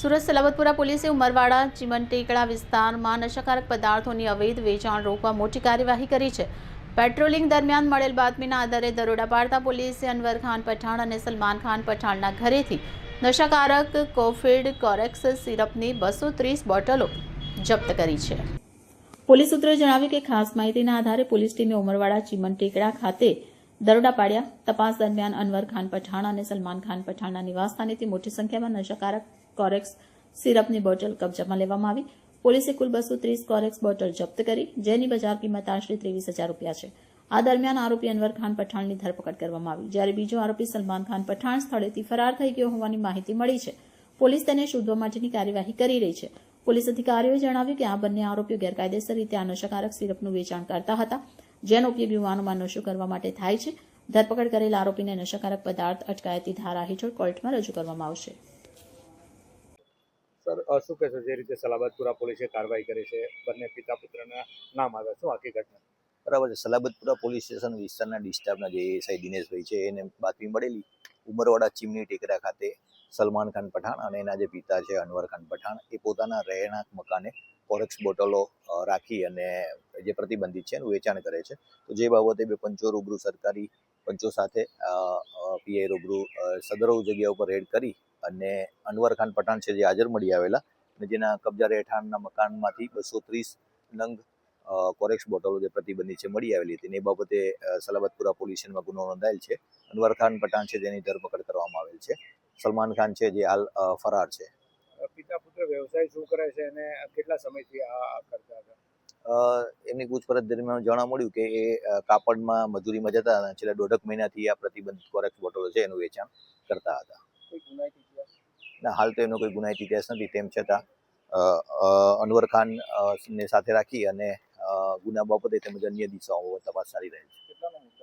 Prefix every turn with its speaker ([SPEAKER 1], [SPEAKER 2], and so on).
[SPEAKER 1] સુરત સલાબતપુરા પોલીસે ઉમરવાડા, ચીમનટેકડા વિસ્તારમાં નશાકારક પદાર્થોની અવૈધ વેચાણ રોકવા મોટી કાર્યવાહી કરી છે. પેટ્રોલિંગ દરમિયાન મળેલ બાતમીના આધારે દરોડા પાડતા પોલીસે અનવર ખાન પઠાણ અને સલમાન ખાન પઠાણના ઘરેથી નશાકારક કોફિડ કોરેક્સ સિરપની બસો ત્રીસ બોટલો જપ્ત કરી છે. પોલીસ સૂત્રોએ જણાવ્યું કે ખાસ માહિતીના આધારે પોલીસ ટીમે ઉમરવાડા, ચીમનટેકડા ખાતે દરોડા પાડ્યા તપાસ દરમિયાન અનવર ખાન પઠાણ અને સલમાન ખાન પઠાણના નિવાસસ્થાનેથી મોટી સંખ્યામાં નશાકારક કોરેક્સ સિરપની બોટલ કબજામાં લેવામાં આવી. પોલીસે કુલ બસો ત્રીસ કોરેક્સ બોટલ જપ્ત કરી, જેની બજાર કિંમત આશરે ત્રેવીસ હજાર રૂપિયા છે. આ દરમિયાન આરોપી અનવર ખાન પઠાણની ધરપકડ કરવામાં આવી. જ્યારે બીજો આરોપી સલમાન ખાન પઠાણ સ્થળેથી ફરાર થઈ ગયો હોવાની માહિતી મળી છે. પોલીસ તેને શોધવા માટેની કાર્યવાહી કરી રહી છે. પોલીસ અધિકારીઓએ જણાવ્યું કે આ બંને આરોપીઓ ગેરકાયદેસર રીતે આ નશાકારક સિરપનું વેચાણ કરતા હતા. જેનો ઉપયોગ યુવાનોમાં નશો કરવા માટે થાય છે. ધરપકડ કરેલ આરોપીને નશાકારક પદાર્થ અટકાયતી ધારા હેઠળ કોર્ટમાં રજૂ કરવામાં આવશે.
[SPEAKER 2] સર શું કહેશો? જે રીતે સલાબતપુરા પોલીસે કાર્યવાહી કરી છે બંને પિતા પુત્રના નામ આવ્યા શું આખી ઘટના?
[SPEAKER 3] બરાબર છે. સલાબતપુરા પોલીસ સ્ટેશન વિસ્તારના ડિસ્ટાફના જે એસઆઈ દિનેશભાઈ છે એને બાતમી મળેલી. ઉમરવાડા ચીમની ટેકરા ખાતે સલમાન ખાન પઠાણ અને એના જે પિતા છે અનવર ખાન પઠાણ એ પોતાના રહેણાંક મકાને ફોરેક્સ બોટલો રાખી અને જે પ્રતિબંધિત છે એનું વેચાણ કરે છે. તો જે બાબતે બે પંચો રૂબરૂ સરકારી પંચો સાથે પીઆઈ રૂબરૂ સદરવ જગ્યા ઉપર રેડ કરી અને અનવર ખાન પઠાણ છે જે હાજર મળી આવેલા અને જેના કબજા રહેઠાણના મકાનમાંથી બસો ત્રીસ નંગ કોરેક્સ બોટલો જે પ્રતિબંધિત છે મળી આવેલી હતી એ બાબતે સલામતપુરા પોલીસ ગુનો નોંધાયેલ છે. અનવર ખાન પઠાણ છે જેની ધરપકડ કરવામાં આવેલ છે. સલમાન ખાન છે જે હાલ ફરાર છે.
[SPEAKER 2] વ્યવસાય શું કરે છે અને કેટલા સમયથી આ કરતા હતા?
[SPEAKER 3] એમની પૂછપરછ દરમિયાન જાણવા મળ્યું કે એ કાપડમાં મજૂરીમાં જતા હતા છેલ્લા દોઢક મહિનાથી આ પ્રતિબંધિત કોરેક્સ બોટલો છે એનું વેચાણ કરતા હતા. ના હાલ તો એનો કોઈ ગુનાહિત ઇતિહાસ નથી તેમ છતાં અનવર ખાન ને સાથે રાખી અને ગુના બાબતે તેમજ અન્ય દિશાઓ તપાસ ચાલી રહી છે.